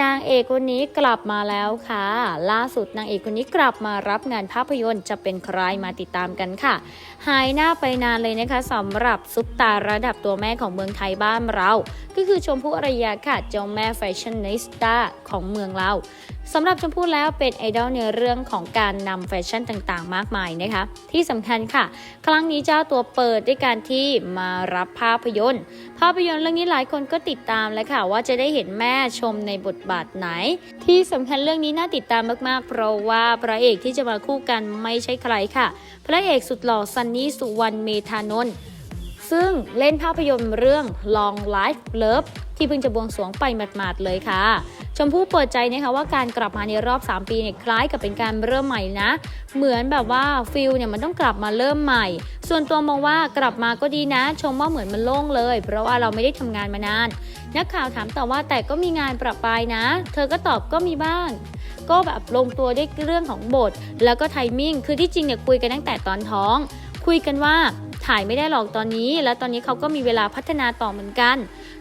นางเอกคนนี้กลับมาแล้วค่ะ ล่าสุดนางเอกคนนี้กลับมารับงานภาพยนตร์จะเป็นใครมาติดตามกันค่ะ หายหน้าไปนานเลยนะคะสำหรับซุปตาระดับตัวแม่ของเมืองไทยบ้านเราก็คือชมพู่อารยาค่ะเจ้าแม่แฟชั่นนิสต้าของเมืองเราสำหรับชมพู่แล้วเป็นไอดอลในเรื่องของการนำแฟชั่นต่างๆ มากมายนะคะที่สำคัญค่ะ ครั้งนี้เจ้าตัวเปิดด้วยการที่มารับภาพยนตร์ ภาพยนตร์เรื่องนี้หลายคนก็ติดตามแล้วค่ะ ว่าจะได้เห็นแม่ชมในบทบาทไหน ที่สำคัญเรื่องนี้น่าติดตามมากๆ เพราะว่าพระเอกที่จะมาคู่กันไม่ใช่ใครค่ะ พระเอกสุดหล่อซันนี่สุวรรณเมธานนท์ ซึ่งเล่นภาพยนตร์เรื่อง Long Life Love ที่เพิ่งจะบวงสรวงไปหมาดๆเลยค่ะ ชมพู่เปิดใจนะคะว่าการกลับมาในรอบ 3 ปีเนี่ยคล้ายกับเป็นการเริ่มใหม่นะ เหมือนแบบว่าฟิลเนี่ยมันต้องกลับมาเริ่มใหม่ ส่วนตัวมองว่ากลับมาก็ดีนะ ชมว่าเหมือนมันโล่งเลย เพราะว่าเราไม่ได้ทำงานมานาน นักข่าวถามต่อว่าแต่ก็มีงานประปายนะ เธอก็ตอบก็มีบ้างก็แบบลงตัวด้วยเรื่องของบท แล้วก็ไทมิ่งคือที่จริงเนี่ยคุยกันตั้งแต่ตอนท้อง คุยกันว่า ถ่ายไม่ได้หรอกตอนนี้ แล้วตอนนี้เขาก็มีเวลาพัฒนาต่อเหมือนกัน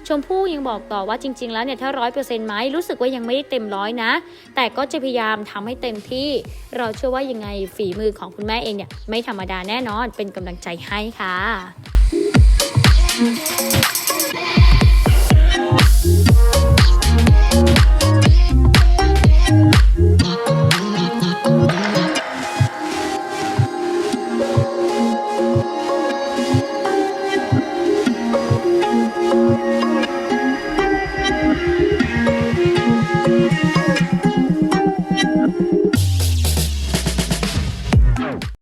ชมพู่ยังบอกต่อว่าจริง ๆ แล้วเนี่ยถ้าร้อยเปอร์เซ็นต์ไหมรู้สึกว่ายังไม่ได้เต็มร้อยนะ แต่ก็จะพยายามทำให้เต็มที่ เราเชื่อว่ายังไงฝีมือของคุณแม่เองเนี่ยไม่ธรรมดาแน่นอนเป็นกำลังใจให้ค่ะ